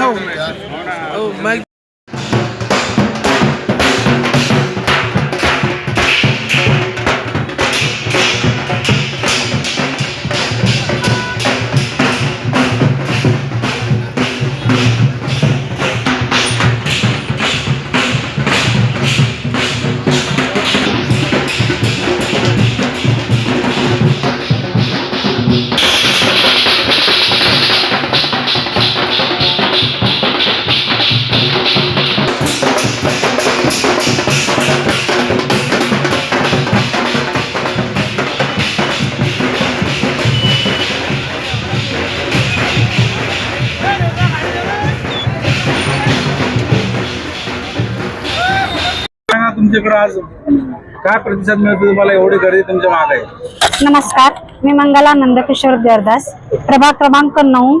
हो तुमच्याकडे आज काय प्रतिसाद मिळतो? तुम्हाला एवढी गर्दी तुमच्या माग आहे. नमस्कार मी मंगला नंदकिशोर देवदास. प्रभाग क्रमांक नऊ.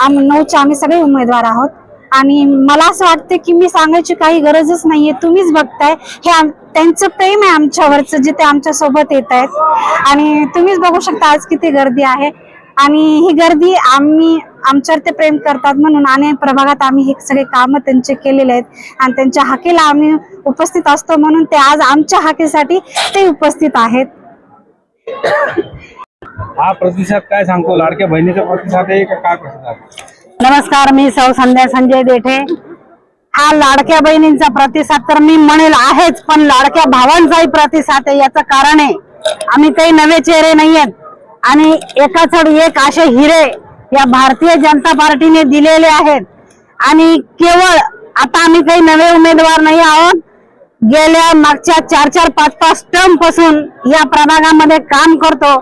आम नऊचे आम्ही सगळे उमेदवार आहोत. आणि मला असं वाटतं की मी सांगायची काही गरजच नाहीये. तुम्हीच बघताय. हे आम- त्यांचं प्रेम आहे आमच्यावरचं जे ते आमच्यासोबत येत आहेत आणि तुम्हीच बघू शकता आज किती गर्दी आहे. आणि ही गर्दी आम्ही आमच्यावर ते प्रेम करतात म्हणून आणि प्रभागात आम्ही हे सगळे काम त्यांचे केलेले आहेत. आणि त्यांच्या हाकेला आम्ही उपस्थित असतो म्हणून ते आज आमच्या हाकेसाठी ते उपस्थित आहेत. हा प्रतिसाद काय सांगतो? लाडक्या बहिणीचा प्रतिसाद आहे का काय प्रतिसाद? नमस्कार मी सौ संध्या संजय देठे. हा लाडक्या बहिणींचा प्रतिसाद तर मी म्हणेल आहेच पण लाडक्या भावांचाही प्रतिसाद आहे याचं कारण आहे. आम्ही काही नवे चेहरे नाही आहेत आणि एका चढ एक असे हिरे या भारतीय जनता पार्टीने दिलेले आहेत. आणि केवळ आता आम्ही काही नवे उमेदवार नाही आहोत. गेल्या मागच्या चार चार पाच पाच टर्मपासून या प्रभागामध्ये काम करतो.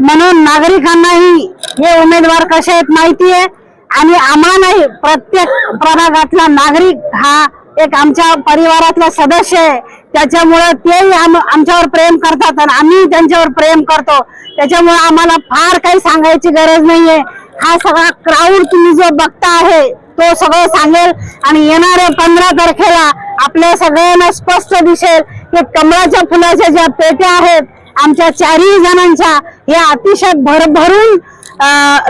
म्हणून नागरिकांनाही हे उमेदवार कसे आहेत माहिती आहे. आणि आम्हालाही प्रत्येक प्रभागातला नागरिक हा एक आमच्या परिवारातला सदस्य आहे. त्याच्यामुळं तेही आम- आमच्यावर प्रेम करतात आणि आम्ही त्यांच्यावर प्रेम करतो. त्याच्यामुळे आम्हाला फार काही सांगायची गरज नाहीये. हा सगळा क्राऊड तुम्ही जो बघता आहे तो सगळं सांगेल आणि येणाऱ्या पंधरा तारखेला आपल्या सगळ्यांना स्पष्ट दिसेल की कमळाच्या फुलाच्या ज्या पेट्या आहेत आमच्या चारही जणांच्या हे अतिशय भरभरून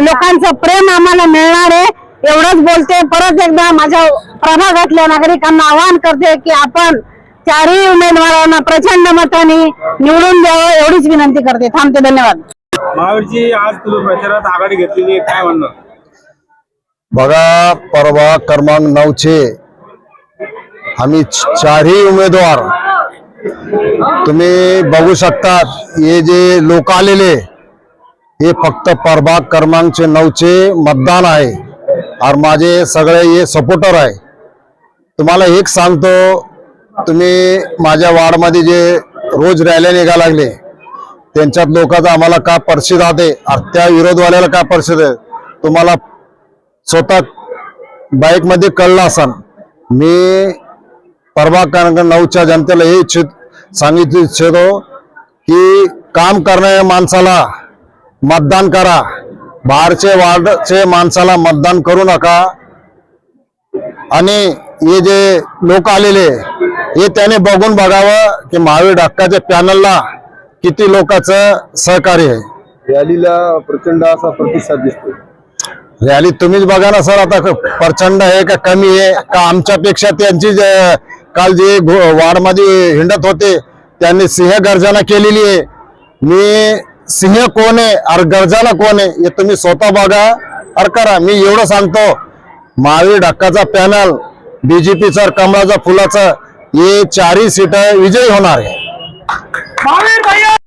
लोकांचं प्रेम आम्हाला मिळणार आहे. एवढंच बोलते. परत एकदा माझ्या प्रभागातल्या नागरिकांना आवाहन करते की आपण चारही उमेदवारांना प्रचंड मताने निवडून द्यावं एवढीच विनंती करते. थांबते धन्यवाद. महावीरची आज तुम्ही प्रचारात आघाडी घेतलेली आहे. काय म्हणणं? बघा परवा क्रमांक नऊचे आम्ही च- चारही उमेदवार तुम्ही बघू शकतात हे जे लोक आलेले हे फक्त प्रभाग क्रमांकचे नऊचे मतदान आहे. और माझे सगळे हे सपोर्टर आहे. तुम्हाला एक सांगतो तुम्ही माझ्या वार्डमध्ये जे रोज रॅल्या निघा लागले त्यांच्यात लोकांचा आम्हाला काय परिस्थिती राहते त्या विरोधवाल्याला काय परिस्थिती आहे? तुम्हाला स्वतः बाईकमध्ये कळलं असाल मी परवा क्रमांक नऊच्या जनतेला हे इच्छित सांगितलं इच्छितो की काम करणाऱ्या माणसाला मतदान करा. बाहेरचे वार्डचे माणसाला मतदान करू नका. आणि हे जे लोक आलेले हे त्याने बघून बघावं की महावीर हक्काच्या पॅनलला किती लोकांचं सहकार्य आहे. रॅलीला प्रचंड असा प्रतिसाद दिसतो रॅली तुम्हीच बघा ना सर आता प्रचंड आहे का कमी आहे? का आमच्यापेक्षा त्यांची जे- काल जे वार्डमध्ये हिंडत होते त्यांनी सिंह गर्जना केलेली आहे. मी सिंह कोण आहे? और गर्जना कोण आहे? हे तुम्ही स्वतः बघा. और करा मी एवढं सांगतो. महावीर ढक्काचा पॅनल बीजेपीचा कमळाचा फुलाचा हे चारही सीट विजयी होणार आहे